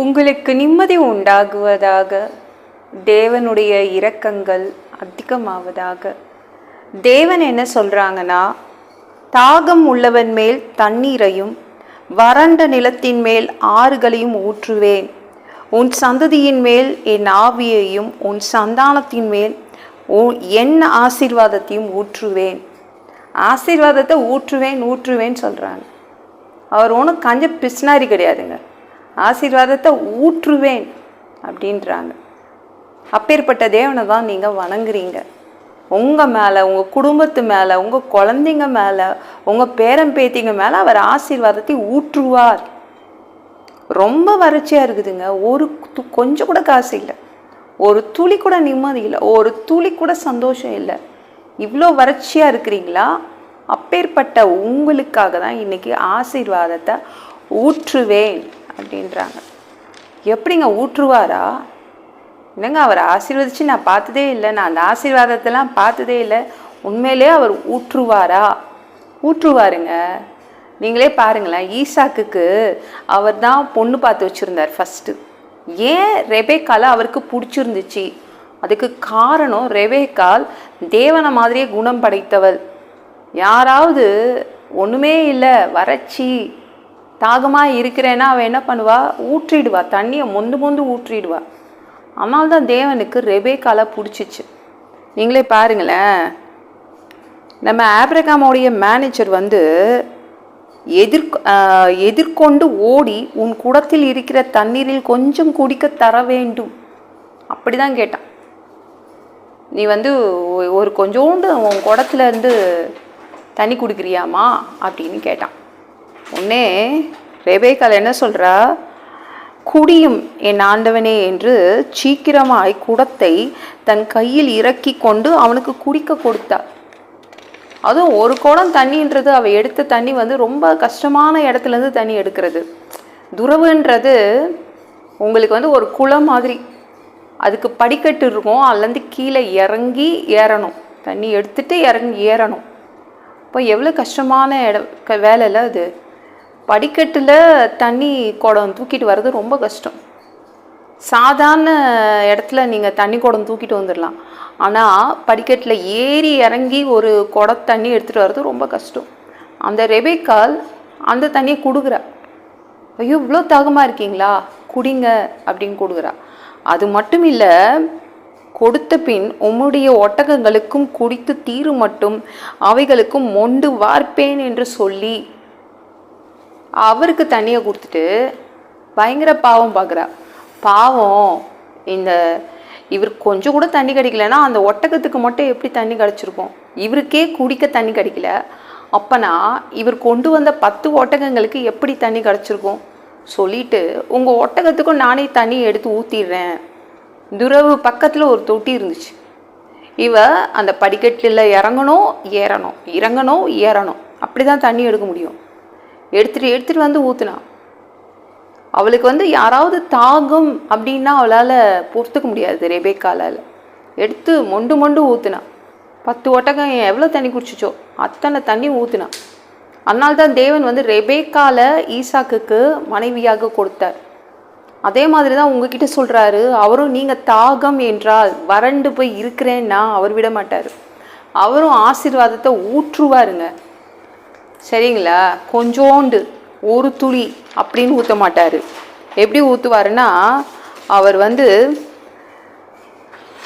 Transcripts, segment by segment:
உங்களுக்கு நிம்மதி உண்டாகுவதாக தேவனுடைய இரக்கங்கள் அதிகமாவதாக. தேவன் என்ன சொல்கிறாங்கன்னா தாகம் உள்ளவன் மேல் தண்ணீரையும் வறண்ட நிலத்தின் மேல் ஆறுகளையும் ஊற்றுவேன். உன் சந்ததியின் மேல் என் ஆவியையும் உன் சந்தானத்தின் மேல் என் ஆசீர்வாதத்தையும் ஊற்றுவேன். ஆசீர்வாதத்தை ஊற்றுவேன் ஊற்றுவேன் சொல்கிறாங்க அவர் ஒன்றும் கஞ்ச பிஸ்னாரி கிடையாதுங்க. ஆசீர்வாதத்தை ஊற்றுவேன் அப்படின்றாங்க. அப்பேற்பட்ட தேவனை தான் நீங்கள் வணங்குறீங்க. உங்கள் மேலே உங்கள் குடும்பத்து மேலே உங்கள் குழந்தைங்க மேலே உங்கள் பேரன் பேத்திங்க மேலே அவர் ஆசீர்வாதத்தை ஊற்றுவார். ரொம்ப வறட்சியாக இருக்குதுங்க. ஒரு து- கொஞ்சம் கூட காசு இல்லை. ஒரு துளி கூட நிம்மதி இல்லை. ஒரு துளி கூட சந்தோஷம் இல்லை. இவ்வளோ வறட்சியாக இருக்கிறீங்களா? அப்பேற்பட்ட உங்களுக்காக தான் இன்றைக்கி ஆசீர்வாதத்தை ஊற்றுவேன். அப்படின்றாங்க. எப்படிங்க ஊற்றுவாரா? என்னங்க அவர் ஆசீர்வதித்து நான் பார்த்ததே இல்லை. நான் அந்த ஆசீர்வாதத்தெல்லாம் பார்த்ததே இல்லை. உண்மையிலே அவர் ஊற்றுவாரா? ஊற்றுவாருங்க. நீங்களே பாருங்களேன் ஈசாக்குக்கு அவர் தான் பொண்ணு பார்த்து வச்சுருந்தார் ஃபஸ்ட்டு ஏன் ரெபேக்கால அவருக்கு பிடிச்சிருந்துச்சு? அதுக்கு காரணம் ரெபேக்கால் தேவனை மாதிரியே குணம் படைத்தவள். யாராவது ஒன்றுமே இல்லை வறட்சி தாகமாக இருக்கிறேன்னா அவள் என்ன பண்ணுவா? ஊற்றிடுவா. தண்ணியை மொந்து மொந்து ஊற்றிடுவா. அதனால தான் தேவனுக்கு ரெபேக்கால பிடிச்சிச்சு. நீங்களே பாருங்களேன். நம்ம ஆப்ரகாமோடைய மேனேஜர் வந்து எதிர் எதிர்கொண்டு ஓடி உன் குடத்தில் இருக்கிற தண்ணீரில் கொஞ்சம் குடிக்க தர வேண்டும். அப்படி தான் கேட்டான். நீ வந்து ஒரு கொஞ்சோண்டு உன் குடத்துலேருந்து தண்ணி குடிக்கிறியாமா அப்படின்னு கேட்டான். உடனே ரெபேக்கால் என்ன சொல்கிறா குடியும் என் ஆண்டவனே என்று சீக்கிரமாய் குடத்தை தன் கையில் இறக்கி கொண்டு அவனுக்கு குடிக்க கொடுத்தாள் அதுவும் ஒரு குடம் தண்ணின்றது அவள் எடுத்த தண்ணி வந்து ரொம்ப கஷ்டமான இடத்துலேருந்து தண்ணி எடுக்கிறது. துறவுன்றது உங்களுக்கு வந்து ஒரு குளம் மாதிரி. அதுக்கு படிக்கட்டு இருக்கும் அதுலேருந்து கீழே இறங்கி ஏறணும். தண்ணி எடுத்துகிட்டு இறங்கி ஏறணும். இப்போ எவ்வளோ கஷ்டமான இடம் க வேலையில் அது. படிக்கட்டில் தண்ணி குடம் தூக்கிட்டு வர்றது ரொம்ப கஷ்டம். சாதாரண இடத்துல நீங்கள் தண்ணி குடம் தூக்கிட்டு வந்துடலாம் ஆனால் படிக்கட்டில் ஏறி இறங்கி ஒரு குடம் தண்ணி எடுத்துகிட்டு வர்றது ரொம்ப கஷ்டம். அந்த ரெபேக்கால் அந்த தண்ணியை கொடுக்குறா. ஐயோ இவ்வளோ தாகமாக இருக்கீங்களா? குடிங்க அப்படின்னு கொடுக்குறா. அது மட்டும் இல்லை கொடுத்த பின் உம்முடைய ஒட்டகங்களுக்கும் குடித்து தீரு மட்டும் அவைகளுக்கும் மொண்டு வார்ப்பேன் என்று சொல்லி அவருக்கு தண்ணியை கொடுத்துட்டு பயங்கர பாவம் பார்க்குறா பாவம் இந்த இவர் கொஞ்சம் கூட தண்ணி கிடைக்கலன்னா அந்த ஒட்டகத்துக்கு மட்டும் எப்படி தண்ணி கிடச்சிருக்கும்? இவருக்கே குடிக்க தண்ணி கிடைக்கல. அப்பனா இவர் கொண்டு வந்த பத்து ஒட்டகங்களுக்கு எப்படி தண்ணி கிடச்சிருக்கும்? சொல்லிட்டு உங்கள் ஒட்டகத்துக்கும் நானே தண்ணி எடுத்து ஊற்றிடுறேன் துறவு பக்கத்தில் ஒரு தொட்டி இருந்துச்சு. இவ அந்த படிக்கட்டில் இறங்கணும் ஏறணும். இறங்கணும் ஏறணும். அப்படி தான் தண்ணி எடுக்க முடியும். எடுத்துட்டு எடுத்துட்டு வந்து ஊற்றினான் அவளுக்கு வந்து யாராவது தாகம் அப்படின்னா அவளால் பொறுத்துக்க முடியாது ரெபேக்காலால். எடுத்து மொண்டு மொண்டு ஊற்றுனான் பத்து ஒட்டகம் எவ்வளோ தண்ணி குடிச்சிச்சோ அத்தனை தண்ணி ஊற்றுனான் அதனால தான் தேவன் வந்து ரெபேக்கால ஈசாக்குக்கு மனைவியாக கொடுத்தார். அதே மாதிரி தான் உங்ககிட்ட சொல்கிறாரு அவரும் நீங்கள் தாகம் என்றால் வறண்டு போய் இருக்கிறேன்னா அவர் விட மாட்டார் அவரும் ஆசீர்வாதத்தை ஊற்றுவாருங்க. சரிங்களா? கொஞ்சோண்டு ஒரு துளி அப்படின்னு ஊற்ற மாட்டார். எப்படி ஊற்றுவாருன்னா அவர் வந்து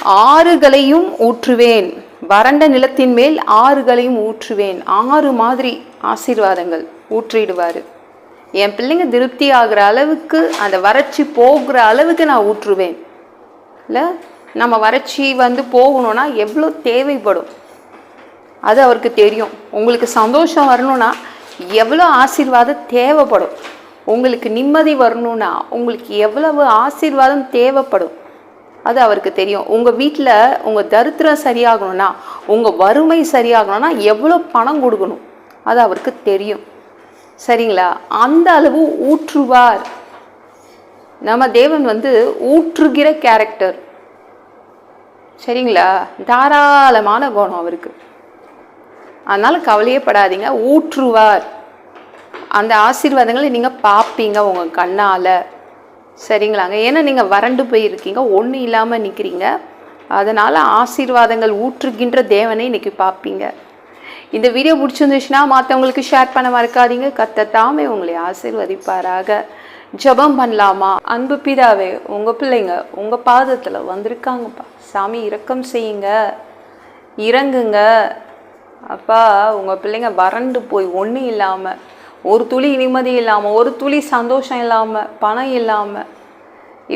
ஆறுகளையும் ஊற்றுவேன். வறண்ட நிலத்தின் மேல் ஆறுகளையும் ஊற்றுவேன். ஆறு மாதிரி ஆசீர்வாதங்கள் ஊற்றிடுவார். என் பிள்ளைங்க திருப்தி ஆகிற அளவுக்கு அந்த வறட்சி போகிற அளவுக்கு நான் ஊற்றுவேன். இல்லை? நம்ம வறட்சி வந்து போகணும்னா எவ்வளோ தேவைப்படும்? அது அவருக்கு தெரியும். உங்களுக்கு சந்தோஷம் வரணும்னா எவ்வளோ ஆசீர்வாதம் தேவைப்படும். உங்களுக்கு நிம்மதி வரணும்னா உங்களுக்கு எவ்வளவு ஆசீர்வாதம் தேவைப்படும். அது அவருக்கு தெரியும். உங்கள் வீட்டில் உங்கள் தரித்திரம் சரியாகணும்னா உங்கள் வறுமை சரியாகணும்னா எவ்வளோ பணம் கொடுக்கணும். அது அவருக்கு தெரியும். சரிங்களா? அந்த அளவு ஊற்றுவார். நம்ம தேவன் வந்து ஊற்றுகிற கேரக்டர் சரிங்களா? தாராளமான குணம் அவருக்கு. அதனால் கவலையே படாதீங்க. ஊற்றுவார். அந்த ஆசீர்வாதங்களை நீங்கள் பார்ப்பீங்க உங்கள் கண்ணால். சரிங்களாங்க? ஏன்னா நீங்கள் வறண்டு போயிருக்கீங்க. ஒன்றும் இல்லாமல் நிற்கிறீங்க அதனால் ஆசீர்வாதங்கள் ஊற்றுகின்ற தேவனை இன்றைக்கி பார்ப்பீங்க இந்த வீடியோ பிடிச்சிருந்துச்சுன்னா மற்றவங்களுக்கு ஷேர் பண்ண மறக்காதீங்க. கத்தத்தாமே உங்களை ஆசீர்வதிப்பாராக. ஜெபம் பண்ணலாமா? அன்பு பிதாவே உங்கள் பிள்ளைங்க உங்கள் பாதத்தில் வந்திருக்காங்கப்பா. சாமி இரக்கம் செய்யுங்க. இறங்குங்க. அப்பா உங்கள் பிள்ளைங்க வறண்டு போய் ஒன்றும் இல்லாமல் ஒரு துளி நிம்மதி இல்லாமல் ஒரு துளி சந்தோஷம் இல்லாமல் பணம் இல்லாமல்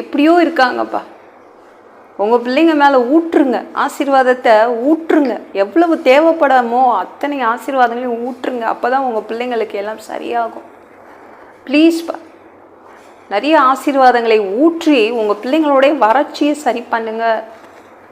எப்படியோ இருக்காங்கப்பா. உங்கள் பிள்ளைங்க மேலே ஊற்றுங்க ஆசீர்வாதத்தை ஊற்றுங்க. எவ்வளவு தேவைப்படாமோ அத்தனை ஆசீர்வாதங்களையும் ஊற்றுங்க. அப்போ தான் உங்கள் பிள்ளைங்களுக்கு எல்லாம் சரியாகும். ப்ளீஸ்ப்பா நிறைய ஆசீர்வாதங்களை ஊற்றி உங்கள் பிள்ளைங்களோடைய வறட்சியை சரி பண்ணுங்கள்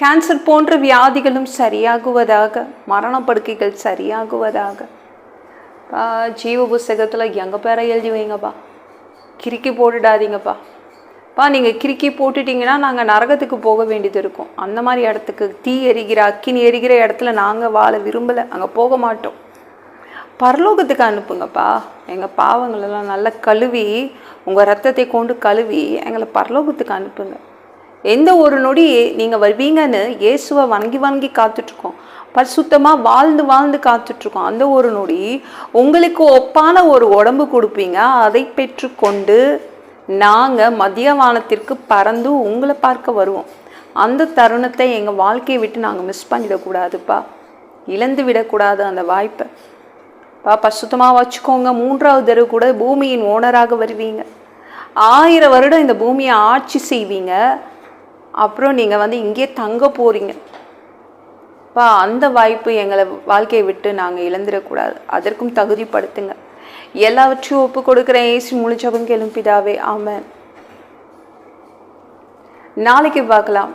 கேன்சர் போன்ற வியாதிகளும் சரியாகுவதாக மரணப்படுக்கைகள் சரியாகுவதாக. பா ஜீவ புஸ்தகத்தில் எங்கள் பேரை எழுதி வைங்கப்பா? கிறுக்கி போட்டுடாதீங்கப்பா. பா நீங்கள் கிறுக்கி போட்டுட்டிங்கன்னா நாங்கள் நரகத்துக்கு போக வேண்டியது இருக்கும். அந்த மாதிரி இடத்துக்கு தீ எரிகிற அக்கினி எரிகிற இடத்துல நாங்கள் வாழ விரும்பலை. அங்கே போக மாட்டோம். பரலோகத்துக்கு அனுப்புங்கப்பா. எங்கள் பாவங்களெல்லாம் நல்லா கழுவி உங்கள் ரத்தத்தை கொண்டு கழுவி எங்களை பரலோகத்துக்கு அனுப்புங்க. எந்த ஒரு நொடி நீங்கள் வருவீங்கன்னு இயேசுவை வணங்கி வணங்கி காத்துட்ருக்கோம். பரிசுத்தமாக வாழ்ந்து வாழ்ந்து காத்துட்ருக்கோம். அந்த ஒரு நொடி உங்களுக்கு ஒப்பான ஒரு உடம்பு கொடுப்பீங்க. அதை பெற்றுக்கொண்டு நாங்கள் மதிய வானத்திற்கு பறந்து உங்களை பார்க்க வருவோம். அந்த தருணத்தை எங்கள் வாழ்க்கையை விட்டு நாங்கள் மிஸ் பண்ணிடக்கூடாதுப்பா. இழந்து விடக்கூடாது அந்த வாய்ப்பை. பா பசுத்தமாக வச்சுக்கோங்க. மூன்றாவது தடவை கூட பூமியின் ஓனராக வருவீங்க. ஆயிரம் வருடம் இந்த பூமியை ஆட்சி செய்வீங்க. அப்புறம் நீங்கள் வந்து இங்கே தங்க போகிறீங்க பா அந்த வாய்ப்பு எங்களை வாழ்க்கையை விட்டு நாங்கள் இழந்துடக்கூடாது. அதற்கும் தகுதிப்படுத்துங்க. எல்லாவற்றையும் ஒப்பு கொடுக்குறேன். ஏசி முழிச்சவங்க எழும்பிதாவே ஆமாம் நாளைக்கு பார்க்கலாம்.